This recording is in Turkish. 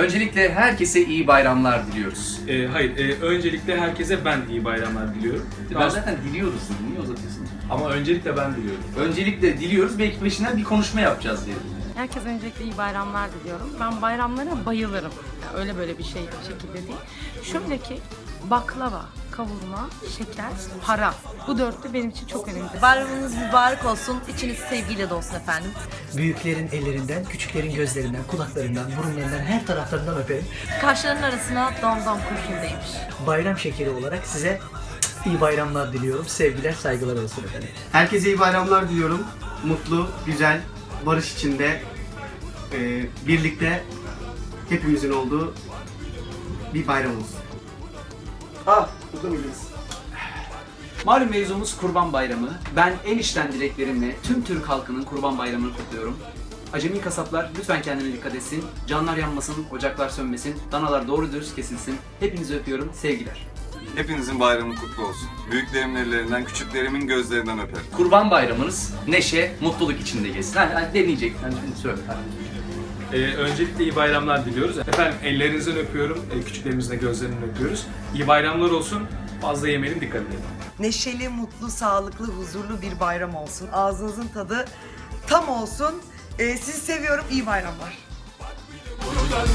Öncelikle herkese iyi bayramlar diliyoruz. Ee, hayır, e, öncelikle herkese ben iyi bayramlar diliyorum. Ben zaten diliyoruz dedim. Niye uzatıyorsun? Ama öncelikle ben diliyorum. Öncelikle diliyoruz. Belki peşinden bir konuşma yapacağız diye. Herkese öncelikle iyi bayramlar diliyorum. Ben bayramlara bayılırım. Yani öyle böyle bir şey şekilde değil. Şöyle ki baklava, kavurma, şeker, para. Bu dörtlü benim için çok önemli. Bayramınız mübarek olsun. İçiniz sevgiyle dolsun efendim. Büyüklerin ellerinden, küçüklerin gözlerinden, kulaklarından, burunlarından, her taraflarından öperim. Kaşların arasına domdom kurşun değmiş. Bayram şekeri olarak size iyi bayramlar diliyorum. Sevgiler, saygılar olsun efendim. Herkese iyi bayramlar diliyorum. Mutlu, güzel, barış içinde, e, birlikte hepimizin olduğu bir bayram olsun. Ah, burada mıyız? Malum mevzumuz Kurban Bayramı. Ben en içten dileklerimle tüm Türk halkının Kurban Bayramı'nı kutluyorum. Acemi kasaplar lütfen kendine dikkat etsin. Canlar yanmasın, ocaklar sönmesin, danalar doğru dürüst kesilsin. Hepinizi öpüyorum, sevgiler. Hepinizin bayramı kutlu olsun. Büyüklerimin ellerinden, küçüklerimin gözlerinden öperim. Kurban bayramınız neşe, mutluluk içinde geçsin. Hadi, hadi deneyecek. Hadi şimdi söyle. Hadi. Ee, öncelikle iyi bayramlar diliyoruz. Efendim ellerinizden öpüyorum, e, küçüklerimizin de gözlerinden öpüyoruz. İyi bayramlar olsun, fazla yemeyelim, dikkat edelim. neşeli, mutlu, sağlıklı, huzurlu bir bayram olsun. Ağzınızın tadı tam olsun. Ee, sizi seviyorum. İyi bayramlar. Bak buradan,